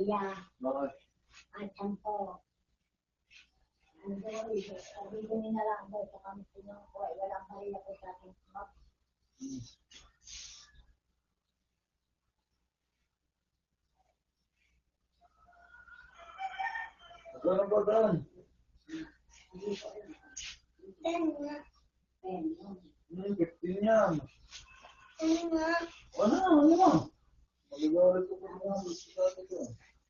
Kaya, Bakit? at sampo. Ano daw ito? Sabi ko na lang daw sa kami ay walang baril ako sa ating kumap. Ano ba doon? Then nga. Then, no. Hmm, 15 yan. Ano nga? Ano, ano mo? Magagalit ko mga gusto sa atin ko.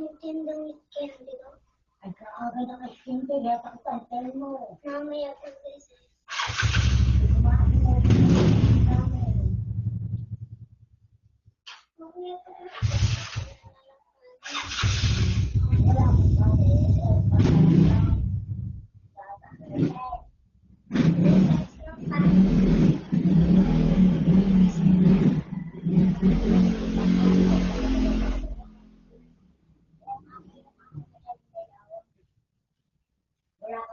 weekend, di ba? Ay, kaaga na kasing ko, kaya mo. Mamaya pag. Mamaya pag